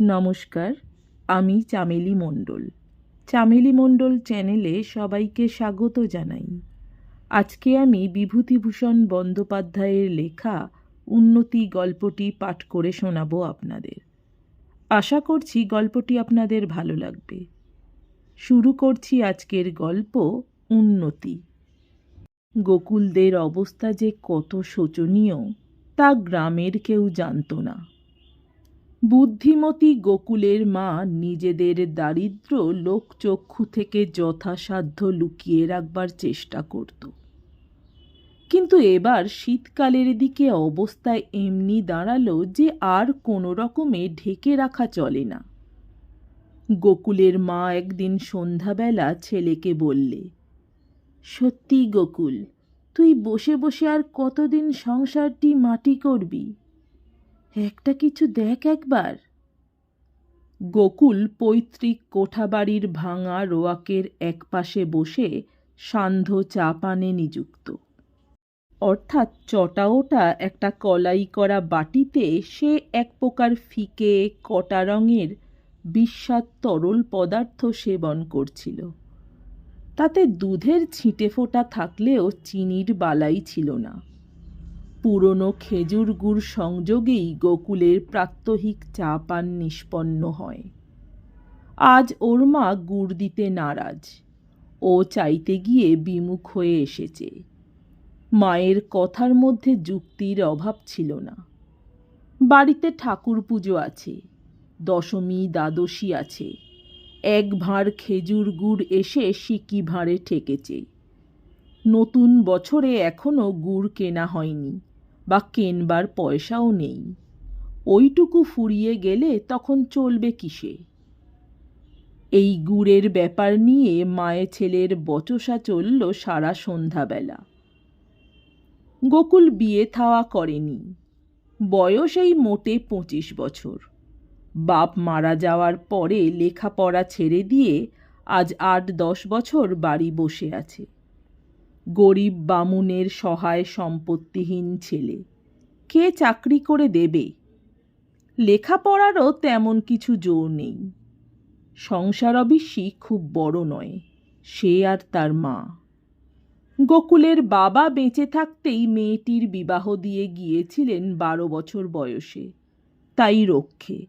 নমস্কার, আমি চামেলি মণ্ডল। চামেলি মণ্ডল চ্যানেলে সবাইকে স্বাগত জানাই। আজকে আমি বিভূতিভূষণ বন্দ্যোপাধ্যায়ের লেখা উন্নতি গল্পটি পাঠ করে শোনাবো আপনাদের। আশা করছি গল্পটি আপনাদের ভালো লাগবে। শুরু করছি আজকের গল্প উন্নতি। গোকুলদের অবস্থা যে কত শোচনীয়, তা গ্রামের কেউ জানত না। বুদ্ধিমতী গোকুলের মা নিজেদের দারিদ্র লোকচক্ষু থেকে যথাসাধ্য লুকিয়ে রাখবার চেষ্টা করত। কিন্তু এবার শীতকালের দিকে অবস্থা এমনি দাঁড়াল যে আর কোনো রকমে ঢেকে রাখা চলে না। গোকুলের মা একদিন সন্ধ্যাবেলা ছেলেকে বললে, সত্যি গোকুল, তুই বসে বসে আর কতদিন সংসারটি মাটি করবি? একটা কিছু দেখ একবার। গোকুল পৈতৃক কোঠাবাড়ির ভাঙা রোয়াকের একপাশে বসে সান্ধ্য চা পানে নিযুক্ত। অর্থাৎ চটাওটা একটা কলাই করা বাটিতে সে এক প্রকার ফিকে কটা রঙের বিস্বাদ তরল পদার্থ সেবন করছিল। তাতে দুধের ছিটে ফোঁটা থাকলেও চিনির বালাই ছিল না। পুরনো খেজুর গুড় সংযোগেই গোকুলের প্রাত্যহিক চা পান নিষ্পন্ন হয়। আজ ওর মা গুড় দিতে নারাজ। ও চাইতে গিয়ে বিমুখ হয়ে এসেছে। মায়ের কথার মধ্যে যুক্তির অভাব ছিল না। বাড়িতে ঠাকুর পুজো আছে, দশমী, দ্বাদশী আছে। এক ভাঁড় খেজুর গুড় এসে সিকি ভাঁড়ে ঠেকেছে। নতুন বছরে এখনও গুড় কেনা হয়নি। বা কেনবার পয়সাও নেই। ওইটুকু ফুরিয়ে গেলে তখন চলবে কিসে? এই গুড়ের ব্যাপার নিয়ে মায়ে ছেলের বচসা চলল সারা সন্ধ্যাবেলা। গোকুল বিয়ে থাওয়া করেনি। বয়স এই মোটে পঁচিশ বছর। বাপ মারা যাওয়ার পরে লেখাপড়া ছেড়ে দিয়ে আজ আট দশ বছর বাড়ি বসে আছে। গরিব বামুনের সহায় সম্পত্তিহীন ছেলে। কে চাকরি করে দেবে? লেখাপড়ারও তেমন কিছু জোর নেই। সংসার অবশ্যই খুব বড় নয়, সে আর তার মা। গোকুলের বাবা বেঁচে থাকতেই মেয়েটির বিবাহ দিয়ে গিয়েছিলেন বারো বছর বয়সে, তাই রক্ষে।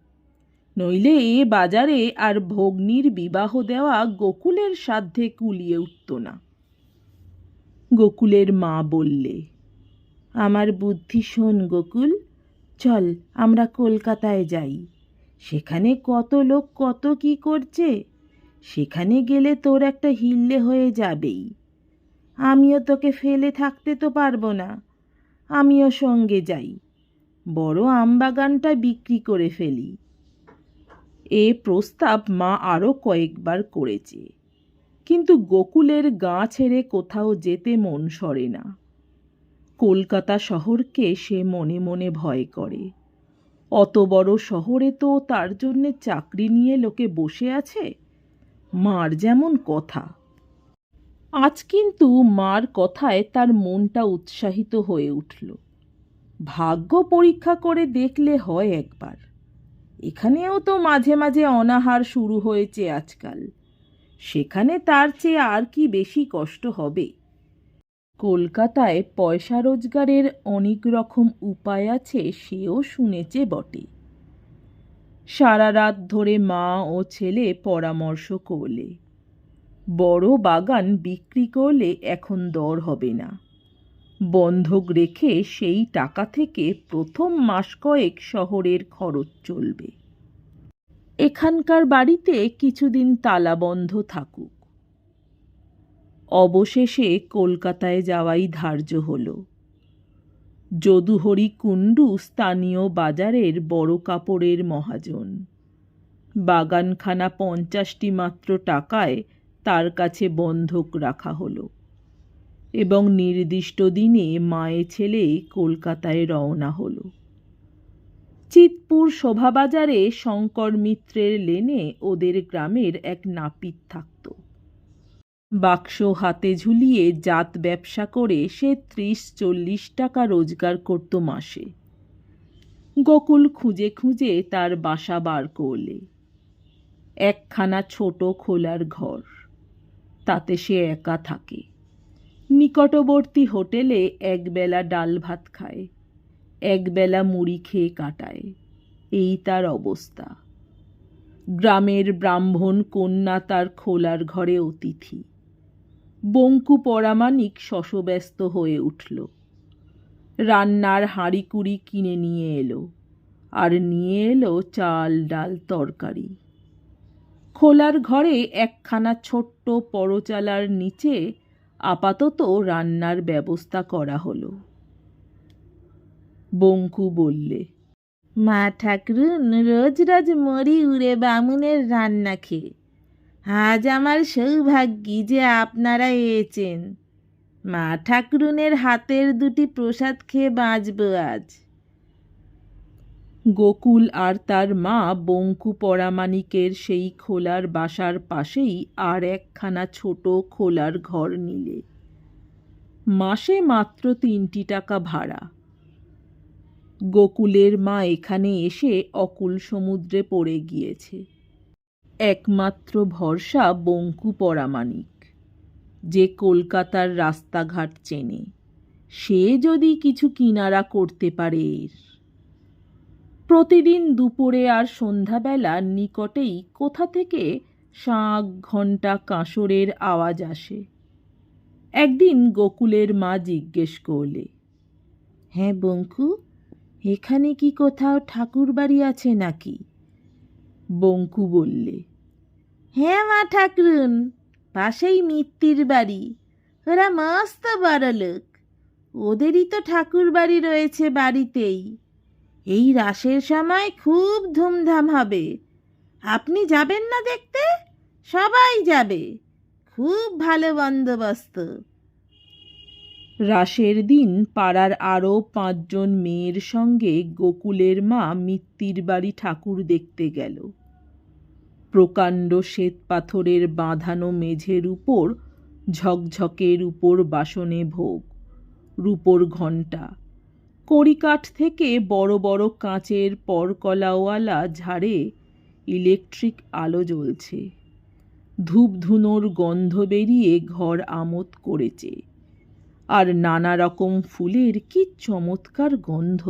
নইলে এ বাজারে আর ভগ্নির বিবাহ দেওয়া গোকুলের সাধ্যে কুলিয়ে উঠত না। গোকুলের মা বললে, আমার বুদ্ধি শোন গোকুল, চল আমরা কলকাতায় যাই। সেখানে কত লোক কত কি করছে, সেখানে গেলে তোর একটা হিল্লে হয়ে যাবেই। আমিও তোকে ফেলে থাকতে তো পারব না, আমিও সঙ্গে যাই। বড় আমবাগানটা বিক্রি করে ফেলি। এ প্রস্তাব মা আরও কয়েকবার করেছে। কিন্তু গোকুলের গা ছেড়ে কোথাও যেতে মন সরে না। কলকাতা শহরকে সে মনে মনে ভয় করে। অত বড় শহরে তো তার জন্যে চাকরি নিয়ে লোকে বসে আছে? মার যেমন কথা। আজ কিন্তু মার কথায় তার মনটা উৎসাহিত হয়ে উঠল। ভাগ্য পরীক্ষা করে দেখলে হয় একবার। এখানেও তো মাঝে মাঝে অনাহার শুরু হয়েছে আজকাল। সেখানে তার চেয়ে আর কি বেশি কষ্ট হবে? কলকাতায় পয়সা রোজগারের অনেক রকম উপায় আছে সেও শুনেছে বটে। সারা রাত ধরে মা ও ছেলে পরামর্শ করলে। বড় বাগান বিক্রি করলে এখন দর হবে না। বন্ধক রেখে সেই টাকা থেকে প্রথম মাস কয়েক শহরের খরচ চলবে। এখানকার বাড়িতে কিছুদিন তালাবন্ধ থাকুক। অবশেষে কলকাতায় যাওয়াই ধার্য হল। যদুহরি কুণ্ডু স্থানীয় বাজারের বড় কাপড়ের মহাজন। বাগানখানা পঞ্চাশটি মাত্র টাকায় তার কাছে বন্ধক রাখা হলো এবং নির্দিষ্ট দিনে মায়ে ছেলে কলকাতায় রওনা হলো। চিতপুর শোভাবাজারে শঙ্কর মিত্রের লেনে ওদের গ্রামের এক নাপিত থাকত। বাক্স হাতে ঝুলিয়ে জাত ব্যবসা করে সে ত্রিশ চল্লিশ টাকা রোজগার করত মাসে। গোকুল খুঁজে খুঁজে তার বাসা বার করলে। একখানা ছোট খোলার ঘর। তাতে সে একা থাকে। নিকটবর্তী হোটেলে একবেলা ডাল ভাত খায়। একবেলা মুড়ি খেয়ে কাটায়। এই তার অবস্থা। গ্রামের ব্রাহ্মণ কন্যা তার খোলার ঘরে অতিথি। বঙ্কু পরামানিক শশব্যস্ত হয়ে উঠল। রান্নার হাঁড়িকুড়ি কিনে নিয়ে এলো আর নিয়ে এলো চাল, ডাল, তরকারি। খোলার ঘরে একখানা ছোট্ট পরচালার নিচে আপাতত রান্নার ব্যবস্থা করা হলো। বঙ্কু বললে, মা ঠাকরুন, রোজ রোজ মরি উড়ে বামুনের রান্না খেয়ে। আজ আমার সৌভাগ্যি যে আপনারা এয়েছেন মা ঠাকরুনের হাতের দুটি প্রসাদ খেয়ে বাঁচব আজ। গোকুল আর তার মা বঙ্কু পরামানিকের সেই খোলার বাসার পাশেই আর একখানা ছোট খোলার ঘর নিলে। মাসে মাত্র তিনটি টাকা ভাড়া। গোকুলের মা এখানে এসে অকুল সমুদ্রে পড়ে গিয়েছে। একমাত্র ভরসা বঙ্কু পরামানিক যে কলকাতার রাস্তাঘাট চেনে, সে যদি কিছু কিনারা করতে পারে এর। প্রতিদিন দুপুরে আর সন্ধ্যাবেলা নিকটেই কোথা থেকে শাঁখ ঘণ্টা কাঁসরের আওয়াজ আসে। একদিন গোকুলের মা জিজ্ঞেস করলে হ্যাঁ বঙ্কু এখানে কি কোথাও ঠাকুর বাড়ি আছে নাকি? বঙ্কু বললে হ্যাঁ মা ঠাকরুন, পাশেই মিত্তির বাড়ি। ওরা মস্ত বড় লোক। ওদেরই তো ঠাকুর বাড়ি রয়েছে বাড়িতেই। এই রাসের সময় খুব ধুমধাম হবে। আপনি যাবেন না দেখতে? সবাই যাবে। খুব ভালো বন্দোবস্ত। রাসের দিন পাড়ার আরও পাঁচজন মেয়ের সঙ্গে গোকুলের মা মিত্তির বাড়ি ঠাকুর দেখতে গেল। প্রকাণ্ড শ্বেত পাথরের বাঁধানো মেঝের উপর ঝকঝকের উপর বাসনে ভোগ, রূপোর ঘণ্টা, কড়িকাঠ থেকে বড় বড় কাঁচের পরকলাওয়ালা ঝাড়ে ইলেকট্রিক আলো জ্বলছে। ধূপ ধুনোর গন্ধ বেরিয়ে ঘর আমোদ করেছে। আর নানা রকম ফুলের কি চমৎকার গন্ধ।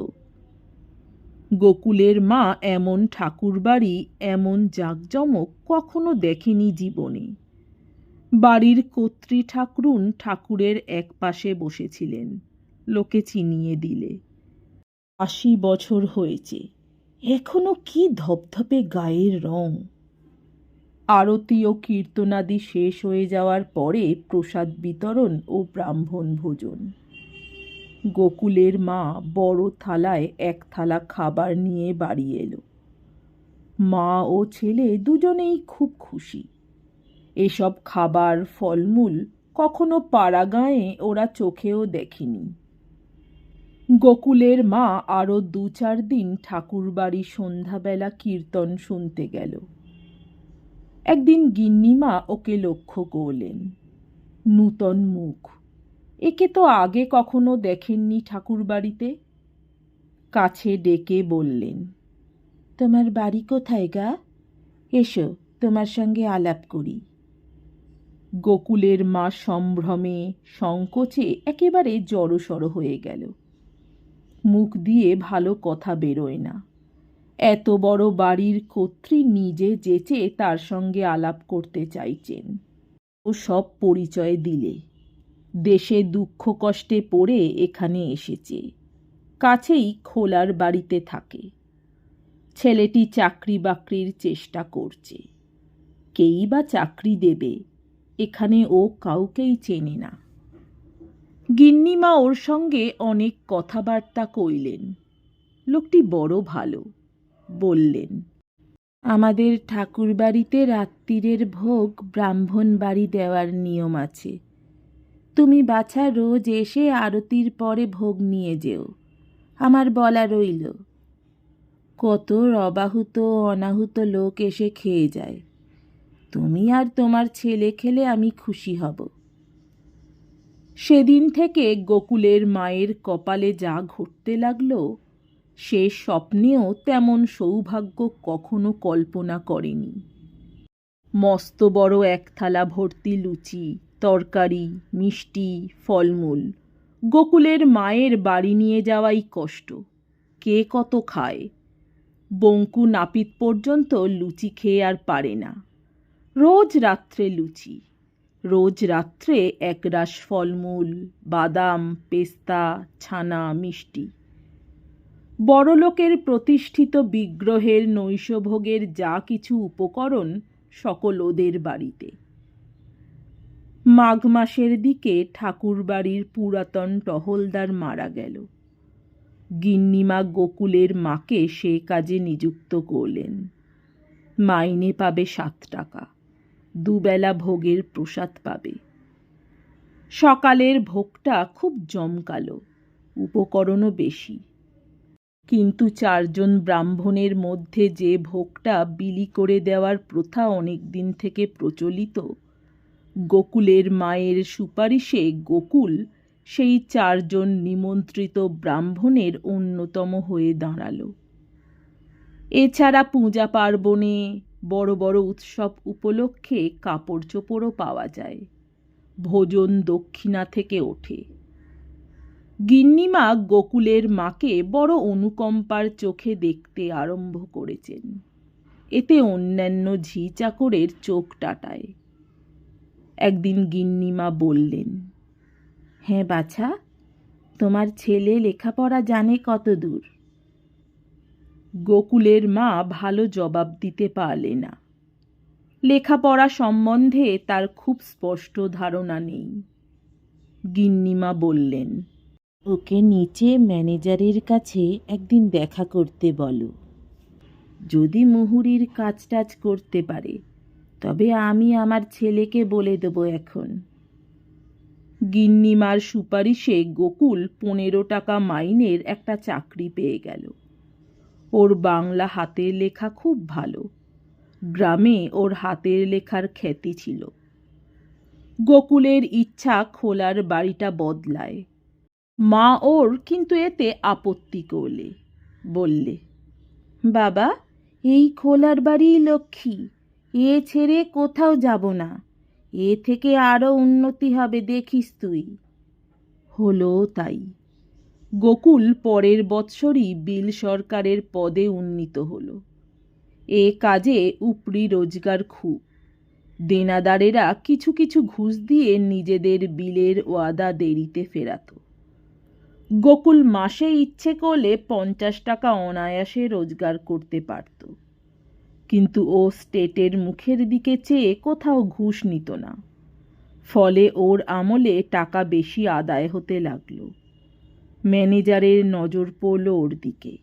গোকুলের মা এমন ঠাকুরবাড়ি, এমন জাঁকজমক কখনো দেখেনি জীবনে। বাড়ির কর্ত্রী ঠাকরুন ঠাকুরের এক পাশে বসেছিলেন, লোকে চিনিয়ে দিলে। আশি বছর হয়েছে, এখনও কি ধপধপে গায়ের রং। আরতি ও কীর্তনাদি শেষ হয়ে যাওয়ার পরে প্রসাদ বিতরণ ও ব্রাহ্মণ ভোজন। গোকুলের মা বড় থালায় এক থালা খাবার নিয়ে বাড়ি এলো। মা ও ছেলে দুজনেই খুব খুশি। এসব খাবার, ফলমূল কখনো পাড়া গাঁয়ে ওরা চোখেও দেখেনি। গোকুলের মা আরও দু চার দিন ঠাকুরবাড়ি সন্ধ্যাবেলা কীর্তন শুনতে গেল। একদিন গিন্নিমা ওকে লক্ষ্য করলেন। নূতন মুখ। একে তো আগে কখনো দেখেননি ঠাকুরবাড়িতে। কাছে ডেকে বললেন, তোমার বাড়ি কোথায় গা? এসো, তোমার সঙ্গে আলাপ করি। গোকুলের মা সম্ভ্রমে সংকোচে একেবারে জড়সড় হয়ে গেল। মুখ দিয়ে ভালো কথা বেরোয় না। এত বড় বাড়ির কর্ত্রী নিজে যেচে তার সঙ্গে আলাপ করতে চাইছেন। ও সব পরিচয় দিলে। দেশে দুঃখ কষ্টে পড়ে এখানে এসেছে। কাছেই খোলার বাড়িতে থাকে। ছেলেটি চাকরি বাকরির চেষ্টা করছে। কেই বা চাকরি দেবে, এখানে ও কাউকেই চেনে না। গিন্নিমা ওর সঙ্গে অনেক কথাবার্তা কইলেন। লোকটি বড় ভালো। বললেন, আমাদের ঠাকুর বাড়িতে রাত্রিরের ভোগ ব্রাহ্মণ বাড়ি দেওয়ার নিয়ম আছে। তুমি বাছা রোজ এসে আরতির পরে ভোগ নিয়ে যেও। আমার বলা রইল, কত রবাহুত অনাহুত লোক এসে খেয়ে যায়। তুমি আর তোমার ছেলে খেলে আমি খুশি হব। সেদিন থেকে গোকুলের মায়ের কপালে যা ঘটতে লাগল সে স্বপ্নেও তেমন সৌভাগ্য কখনো কল্পনা করেনি। মস্ত বড় এক থালা ভর্তি লুচি, তরকারি, মিষ্টি, ফলমূল, গোকুলের মায়ের বাড়ি নিয়ে যাওয়াই কষ্ট। কে কত খায়? বঙ্কু নাপিত পর্যন্ত লুচি খেয়ে আর পারে না। রোজ রাত্রে লুচি, রোজ রাত্রে একরাশ ফলমূল, বাদাম, পেস্তা, ছানা, মিষ্টি। বড়লোকের প্রতিষ্ঠিত বিগ্রহের নৈশভোগের যা কিছু উপকরণ সকল ওদের বাড়িতে। মাঘ মাসের দিকে ঠাকুরবাড়ির পুরাতন টহলদার মারা গেল। গিন্নিমা গোকুলের মাকে সে কাজে নিযুক্ত করলেন। মাইনে পাবে সাত টাকা, দুবেলা ভোগের প্রসাদ পাবে। সকালের ভোগটা খুব জমকালো, উপকরণও বেশি। কিন্তু চারজন ব্রাহ্মণের মধ্যে যে ভোগটা বিলি করে দেওয়ার প্রথা অনেক দিন থেকে প্রচলিত, গোকুলের মায়ের সুপারিশে গোকুল সেই চারজন নিমন্ত্রিত ব্রাহ্মণের অন্যতম হয়ে দাঁড়াল। এছাড়া পূজা পার্বণে বড় বড় উৎসব উপলক্ষে কাপড় চোপড়ও পাওয়া যায়। ভোজন দক্ষিণা থেকে ওঠে। গিন্নিমা গোকুলের মাকে বড় অনুকম্পার চোখে দেখতে আরম্ভ করেছেন। এতে অন্যান্য ঝি চাকরের চোখ টাটায়। একদিন গিন্নিমা বললেন হ্যাঁ বাছা, তোমার ছেলে লেখাপড়া জানে কত দূর। গোকুলের মা ভালো জবাব দিতে পারলে না। লেখাপড়া সম্বন্ধে তার খুব স্পষ্ট ধারণা নেই। গিন্নিমা বললেন ওকে নিচে ম্যানেজারের কাছে একদিন দেখা করতে বলো। যদি মুহুরির কাজ টাজ করতে পারে, তবে আমি আমার ছেলেকে বলে দেবো এখন। গিন্নিমার সুপারিশে গোকুল পনেরো টাকা মাইনের একটা চাকরি পেয়ে গেল। ওর বাংলা হাতের লেখা খুব ভালো। গ্রামে ওর হাতের লেখার খ্যাতি ছিল। গোকুলের ইচ্ছা খোলার বাড়িটা বদলায়। মা ওর কিন্তু এতে আপত্তি করলে, বললে, বাবা, এই খোলার বাড়ি লক্ষ্মী, এ ছেড়ে কোথাও যাব না, এ থেকে আরও উন্নতি হবে দেখিস তুই। হলো তাই। গোকুল পরের বৎসরই বিল সরকারের পদে উন্নীত হলো। এ কাজে উপরি রোজগার খুব। দেনাদারেরা কিছু কিছু ঘুষ দিয়ে নিজেদের বিলের ওয়াদা দেরিতে ফেরাতো। গোকুল মাসে ইচ্ছে করলে পঞ্চাশ টাকা অনায়াসে রোজগার করতে পারত। কিন্তু ও স্টেটের মুখের দিকে চেয়ে কোথাও ঘুষ নিত না। ফলে ওর আমলে টাকা বেশি আদায় হতে লাগল। ম্যানেজারের নজর পড়ল ওর দিকে।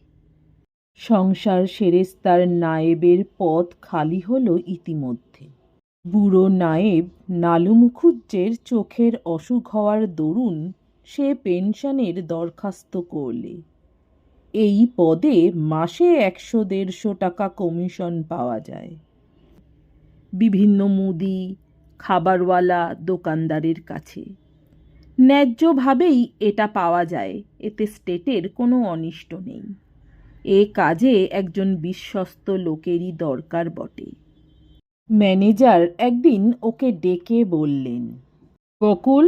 সংসার সেরেস্তার নায়েবের পদ খালি হলো ইতিমধ্যে। বুড়ো নায়েব নালু মুখুজ্জের চোখের অসুখ হওয়ার দরুন সে পেনশনের দরখাস্ত করলে। এই পদে মাসে একশো দেড়শো টাকা কমিশন পাওয়া যায়। বিভিন্ন মুদি, খাবারওয়ালা দোকানদারের কাছে। ন্যায্যভাবেই এটা পাওয়া যায়, এতে স্টেটের কোনো অনিষ্ট নেই। এ কাজে একজন বিশ্বস্ত লোকেরই দরকার বটে। ম্যানেজার একদিন ওকে ডেকে বললেন, বকুল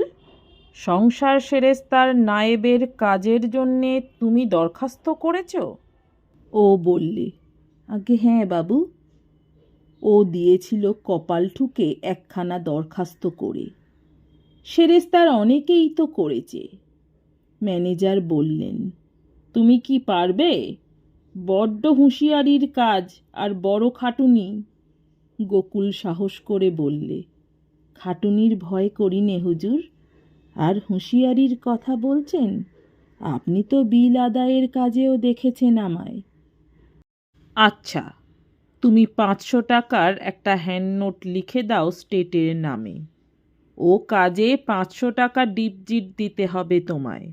সংসার সেরেস্তার নায়েবের কাজের জন্যে তুমি দরখাস্ত করেছ? ও বললে, আগে হ্যাঁ বাবু। ও দিয়েছিল কপাল ঠুকে একখানা দরখাস্ত করে। সেরেস্তার অনেকেই তো করেছে। ম্যানেজার বললেন, তুমি কি পারবে? বড্ড হুঁশিয়ারির কাজ আর বড় খাটুনি। গোকুল সাহস করে বললে, খাটুনির ভয় করি নে হুজুর। আর হুঁশিয়ারির কথা বলছেন? আপনি তো বিল আদায়ের কাজেও দেখেছেন আমায়। আচ্ছা তুমি পাঁচশো টাকার একটা হ্যান্ড নোট লিখে দাও স্টেটের নামে। ও কাজে পাঁচশো টাকা ডিপজিট দিতে হবে তোমায়।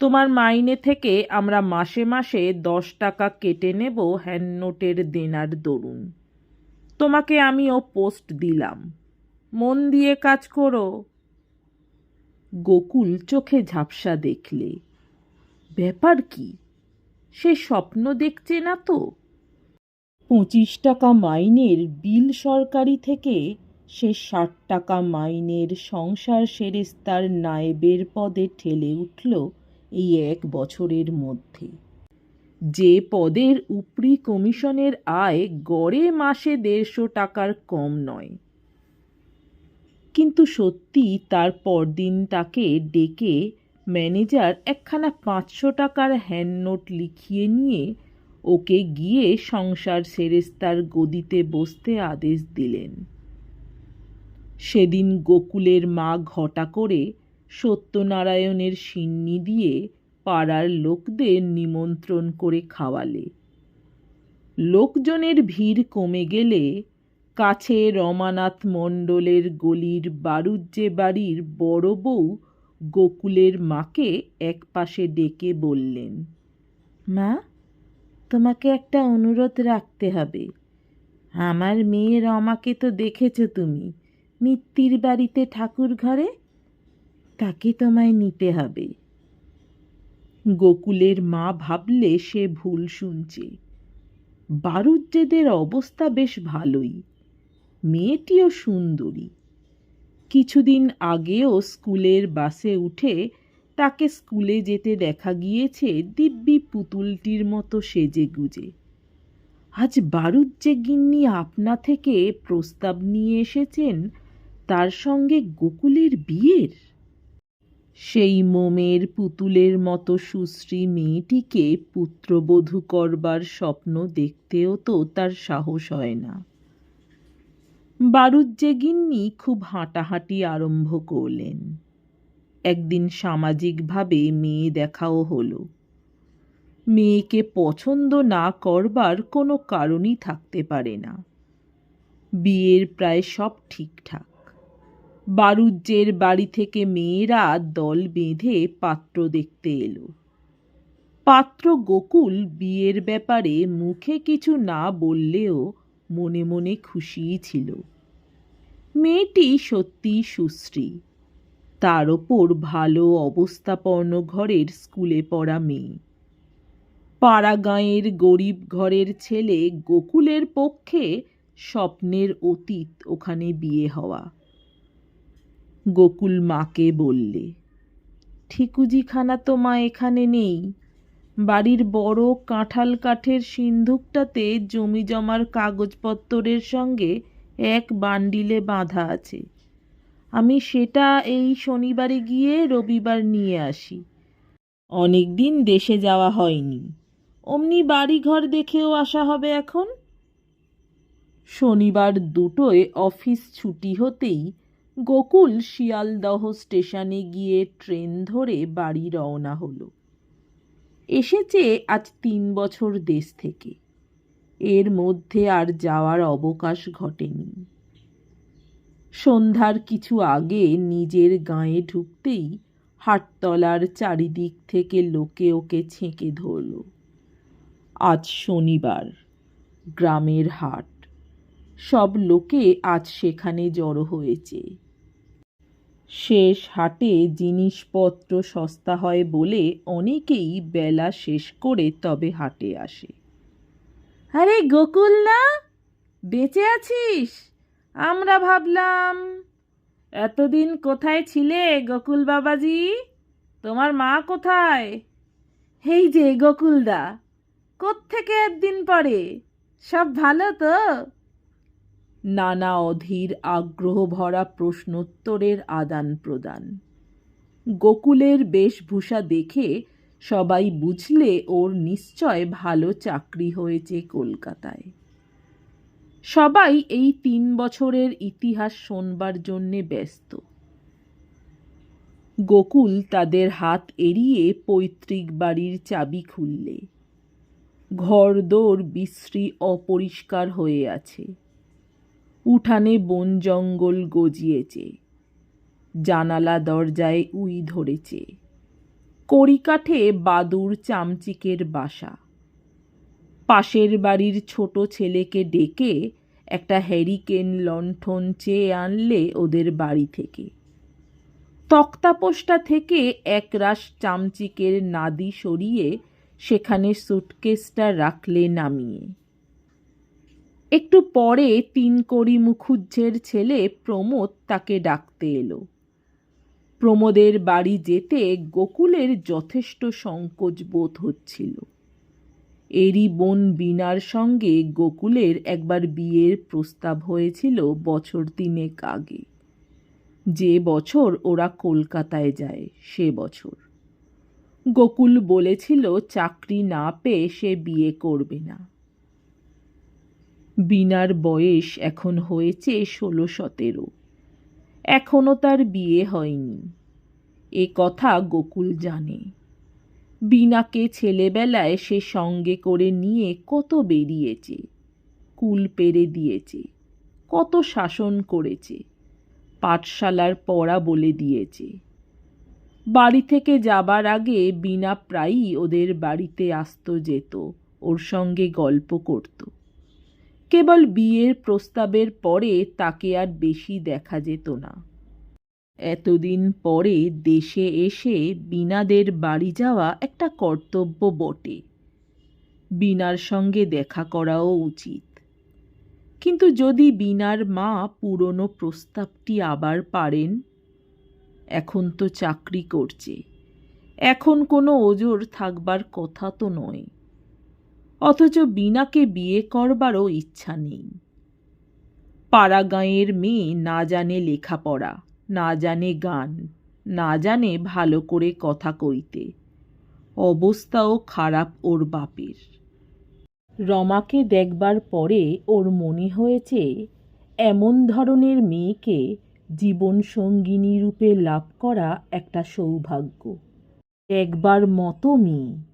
তোমার মাইনে থেকে আমরা মাসে মাসে দশ টাকা কেটে নেব হ্যান্ড নোটের দেনার দরুন। তোমাকে আমিও পোস্ট দিলাম। মন দিয়ে কাজ করো। গোকুল চোখে ঝাপসা দেখলে। ব্যাপার কি? সে স্বপ্ন দেখছে না তো? পঁচিশ টাকা মাইনের বিল সরকারি থেকে সে ষাট টাকা মাইনের সংসার সেরেস্তার নায়েবের পদে ঠেলে উঠল এই এক বছরের মধ্যে। যে পদের উপরি কমিশনের আয় গড়ে মাসে দেড়শো টাকার কম নয়। কিন্তু সত্যি তার পরদিন তাকে ডেকে ম্যানেজার একখানা পাঁচশো টাকার হ্যান্ড নোট লিখিয়ে নিয়ে ওকে গিয়ে সংসার সেরেস্তার গদিতে বসতে আদেশ দিলেন। সেদিন গোকুলের মা ঘটা করে সত্যনারায়ণের সিন্নি দিয়ে পাড়ার লোকদের নিমন্ত্রণ করে খাওয়ালে। লোকজনের ভিড় কমে গেলে কাছে রমানাথ মণ্ডলের গলির বারুজ্জে বাড়ির বড় বউ গোকুলের মাকে এক পাশে ডেকে বললেন, মা, তোমাকে একটা অনুরোধ রাখতে হবে। আমার মেয়ের রমাকে তো দেখেছ তুমি, মিত্তির বাড়িতে ঠাকুর ঘরে? তাকে তোমায় নিতে হবে। গোকুলের মা ভাবলে সে ভুল শুনছে। বারুজ্জেদের অবস্থা বেশ ভালোই। মেয়েটিও সুন্দরী। কিছুদিন আগেও স্কুলের বাসে উঠে তাকে স্কুলে যেতে দেখা গিয়েছে দিব্যি পুতুলটির মতো সেজে গুজে। আজ বারুজ্জে গিন্নি আপনা থেকে প্রস্তাব নিয়ে এসেছেন তার সঙ্গে গোকুলের বিয়ের। সেই মোমের পুতুলের মতো সুশ্রী মেয়েটিকে পুত্রবধূ করবার স্বপ্ন দেখতেও তো তার সাহস হয় না। বারুজ্জে গিন্নি খুব হাঁটাহাঁটি আরম্ভ করলেন। একদিন সামাজিকভাবে মেয়ে দেখাও হলো। মেয়েকে পছন্দ না করবার কোনো কারণই থাকতে পারে না। বিয়ের প্রায় সব ঠিকঠাক। বারুজ্জের বাড়ি থেকে মেয়েরা দল বেঁধে পাত্র দেখতে এলো। পাত্র গোকুল বিয়ের ব্যাপারে মুখে কিছু না বললেও মনে মনে খুশিই ছিল। মেয়েটি সত্যি সুশ্রী। তার ওপর ভালো অবস্থাপন্ন ঘরের স্কুলে পড়া মেয়ে। পাড়া গাঁয়ের গরিব ঘরের ছেলে গোকুলের পক্ষে স্বপ্নের অতীত ওখানে বিয়ে হওয়া। গোকুল মাকে বললে, ঠিকুজিখানা তো মা এখানে নেই। বাড়ির বড় কাঁঠাল কাঠের সিন্ধুকটাতে জমি জমার কাগজপত্তরের সঙ্গে এক বান্ডিলে বাঁধা আছে। আমি সেটা এই শনিবারে গিয়ে রবিবার নিয়ে আসি। অনেক দিন দেশে যাওয়া হয়নি। অমনি বাড়িঘর দেখেও আসা হবে এখন। শনিবার দুটোয় অফিস ছুটি হতেই গোকুল শিয়ালদহ স্টেশনে গিয়ে ট্রেন ধরে বাড়ি রওনা হলো। এসেছে আজ তিন বছর দেশ থেকে। এর মধ্যে আর যাওয়ার অবকাশ ঘটেনি। সন্ধ্যার কিছু আগে নিজের গাঁয়ে ঢুকতেই হাটতলার চারিদিক থেকে লোকে ওকে ছেঁকে ধরল। আজ শনিবার, গ্রামের হাট। সব লোকে আজ সেখানে জড়ো হয়েছে। শেষ হাটে জিনিসপত্র সস্তা হয় বলে অনেকেই বেলা শেষ করে তবে হাটে আসে। আরে গোকুল না, বেঁচে আছিস? আমরা ভাবলাম, এতদিন কোথায় ছিলে গোকুল বাবাজি? তোমার মা কোথায়? এই যে গোকুলদা, কোত্থেকে একদিন পরে? সব ভালো তো? নানা অধীর আগ্রহ ভরা প্রশ্নোত্তরের আদান প্রদান গোকুলের বেশভূষা দেখে সবাই বুঝলে ওর নিশ্চয় ভালো চাকরি হয়েছে কলকাতায়। সবাই এই তিন বছরের ইতিহাস শোনবার জন্যে ব্যস্ত। গোকুল তাদের হাত এড়িয়ে পৈতৃক বাড়ির চাবি খুললে। ঘরদোর বিশ্রী অপরিষ্কার হয়ে আছে। উঠানে বন জঙ্গল গজিয়েছে। জানালা দরজায় উই ধরেছে। কড়িকাঠে বাদুর চামচিকের বাসা। পাশের বাড়ির ছোট ছেলেকে ডেকে একটা হ্যারিকেন লণ্ঠন চেয়ে আনলে ওদের বাড়ি থেকে। তক্তাপোষটা থেকে একরাশ চামচিকের নাদি সরিয়ে সেখানে সুটকেসটা রাখলে নামিয়ে। একটু পরে তিন কড়ি মুখুজ্জের ছেলে প্রমোদ তাকে ডাকতে এলো। প্রমোদের বাড়ি যেতে গোকুলের যথেষ্ট সংকোচ বোধ হচ্ছিল। এরই বোন বিনার সঙ্গে গোকুলের একবার বিয়ের প্রস্তাব হয়েছিল বছর তিনেক আগে। যে বছর ওরা কলকাতায় যায়, সে বছর। গোকুল বলেছিল চাকরি না পেয়ে সে বিয়ে করবে না। বিনার বয়স এখন হয়েছে ষোলো সতেরো। এখনও তার বিয়ে হয়নি। এ কথা গোকুল জানে। বিনাকে ছেলেবেলায় সে সঙ্গে করে নিয়ে কত বেরিয়েছে, কুল পেরে দিয়েছে, কত শাসন করেছে, পাঠশালার পড়া বলে দিয়েছে। বাড়ি থেকে যাবার আগে বিনা প্রায়ই ওদের বাড়িতে আসতো, যেত, ওর সঙ্গে গল্প করত। কেবল বিয়ের প্রস্তাবের পরে তাকে আর বেশি দেখা যেত না। এতদিন পরে দেশে এসে বিনাদের বাড়ি যাওয়া একটা কর্তব্য বটে। বিনার সঙ্গে দেখা করাও উচিত। কিন্তু যদি বিনার মা পুরনো প্রস্তাবটি আবার পারেন, এখন তো চাকরি করছে। এখন কোনো ওজোর থাকবার কথা তো নয়। অথচ বিনাকে বিয়ে করবারও ইচ্ছা নেই। পাড়া গাঁয়ের মেয়ে না জানে লেখাপড়া, না জানে গান, না জানে ভালো করে কথা কইতে। অবস্থাও খারাপ ওর বাপের। রমাকে দেখবার পরে ওর মনে হয়েছে, এমন ধরনের মেয়েকে জীবন সঙ্গিনী রূপে লাভ করা একটা সৌভাগ্য। একবার মতো মেয়ে।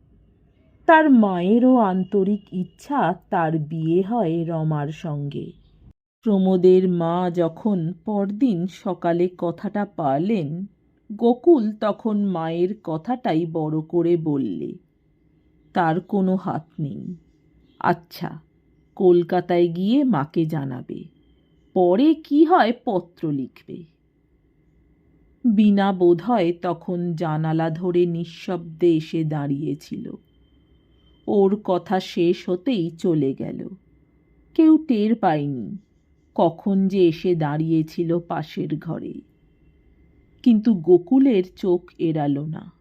তার মায়েরও আন্তরিক ইচ্ছা তার বিয়ে হয় রমার সঙ্গে। প্রমোদের মা যখন পরদিন সকালে কথাটা পারলেন, গোকুল তখন মায়ের কথাটাই বড় করে বললে, তার কোনো হাত নেই। আচ্ছা কলকাতায় গিয়ে মাকে জানাবে। পরে কি হয় পত্র লিখবে? বিনা বোধহয় তখন জানালা ধরে নিঃশব্দে এসে দাঁড়িয়েছিল। ওর কথা শেষ হতেই চলে গেল। কেউ টের পায়নি কখন যে এসে দাঁড়িয়েছিল পাশের ঘরে। কিন্তু গোকুলের চোখ এড়ালো না।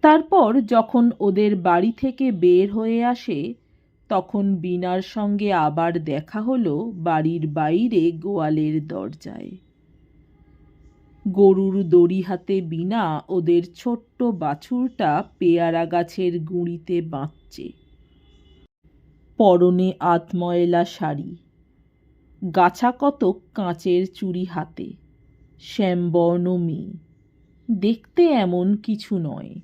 তারপর যখন ওদের বাড়ি থেকে বের হয়ে আসে, তখন বিনার সঙ্গে আবার দেখা হলো বাড়ির বাইরে গোয়ালের দরজায়। গরুর দড়ি হাতে বিনা ওদের ছোট্ট বাছুরটা পেয়ারা গাছের গুঁড়িতে বাঁচছে পরনে আতময়লা শাড়ি, গাছা কতক কাঁচের চুড়ি হাতে, শ্যামবর্ণ মেয়ে। দেখতে এমন কিছু নয়।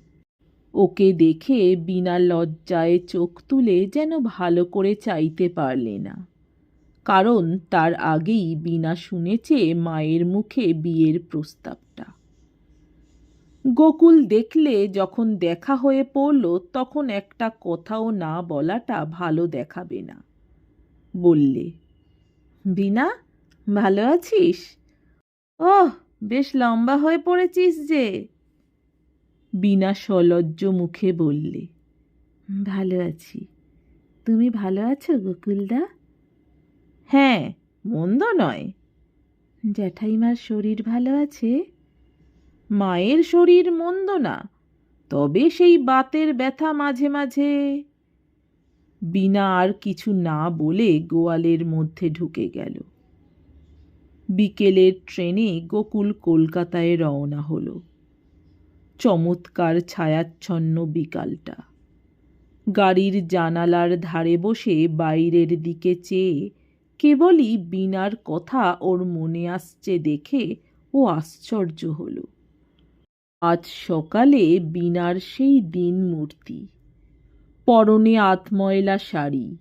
ওকে দেখে বিনা লজ্জায় চোখ তুলে যেন ভালো করে চাইতে পারলে না। কারণ তার আগেই বিনা শুনেছে মায়ের মুখে বিয়ের প্রস্তাবটা। গোকুল দেখলে যখন দেখা হয়ে পড়ল, তখন একটা কথাও না বলাটা ভালো দেখাবে না। বললে বিনা ভালো আছিস? ওহ, বেশ লম্বা হয়ে পড়েছিস যে। বিনা সলজ্জ মুখে বললে, ভালো আছি। তুমি ভালো আছো, গোকুলদা? হ্যাঁ মন্দ নয়। জ্যাঠাইমার শরীর ভালো আছে? মায়ের শরীর মন্দ না, তবে সেই বাতের ব্যথা মাঝে মাঝে। বিনা আর কিছু না বলে গোয়ালের মধ্যে ঢুকে গেল। বিকেলের ট্রেনে গোকুল কলকাতায় রওনা হলো। চমৎকার ছায়াচ্ছন্ন বিকালটা। গাড়ির জানালার ধারে বসে বাইরের দিকে চেয়ে কেবলই বিনার কথা ওর মনে আসছে দেখে ও আশ্চর্য হলো। আজ সকালে বিনার সেই দিন মূর্তি। পরনে আতময়লা শাড়ি,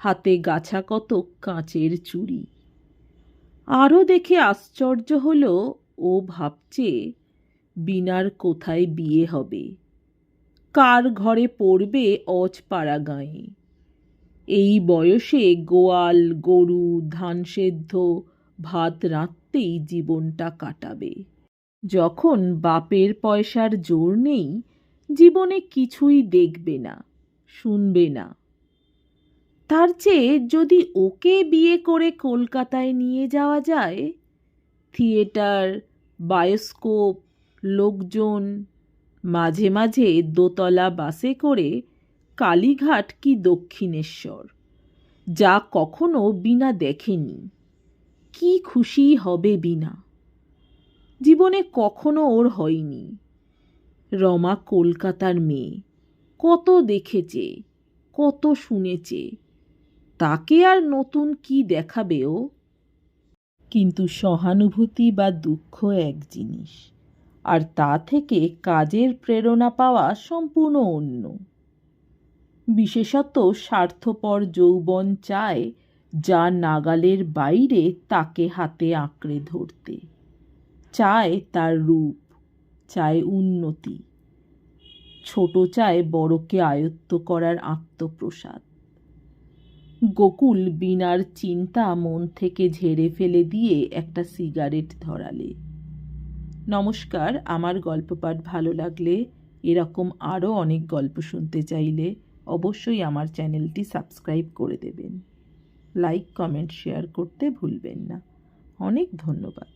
হাতে গাছা কত কাঁচের চুড়ি। আরও দেখে আশ্চর্য হলো ও ভাবছে বিনার কোথায় বিয়ে হবে। কার ঘরে পড়বে অজপাড়া গাঁয়ে। এই বয়সে গোয়াল, গরু, ধান সেদ্ধ, ভাত রাঁধতেই জীবনটা কাটাবে। যখন বাপের পয়সার জোর নেই, জীবনে কিছুই দেখবে না, শুনবে না। তার চেয়ে যদি ওকে বিয়ে করে কলকাতায় নিয়ে যাওয়া যায়, থিয়েটার, বায়োস্কোপ, লোকজন, মাঝে মাঝে দোতলা বাসে করে কালীঘাট কি দক্ষিণেশ্বর? যা কখনো বিনা দেখেনি। কি খুশি হবে বিনা জীবনে কখনো ওর হয়নি। রমা কলকাতার মেয়ে। কত দেখেছে, কত শুনেছে। তাকে আর নতুন কি দেখাবে ও? কিন্তু সহানুভূতি বা দুঃখ এক জিনিস। আর তা থেকে কাজের প্রেরণা পাওয়া সম্পূর্ণ অন্য। বিশেষত স্বার্থপর যৌবন চায় যা নাগালের বাইরে তাকে হাতে আঁকড়ে ধরতে। চায় তার রূপ, চায় উন্নতি। ছোট চায় বড়কে আয়ত্ত করার আত্মপ্রসাদ। গোকুল বিনার চিন্তা মন থেকে ঝেড়ে ফেলে দিয়ে একটা সিগারেট ধরালে। নমস্কার, আমার গল্প পাঠ ভালো লাগলে এরকম আরও অনেক গল্প শুনতে চাইলে অবশ্যই আমার চ্যানেলটি সাবস্ক্রাইব করে দেবেন। লাইক কমেন্ট শেয়ার করতে ভুলবেন না। অনেক ধন্যবাদ।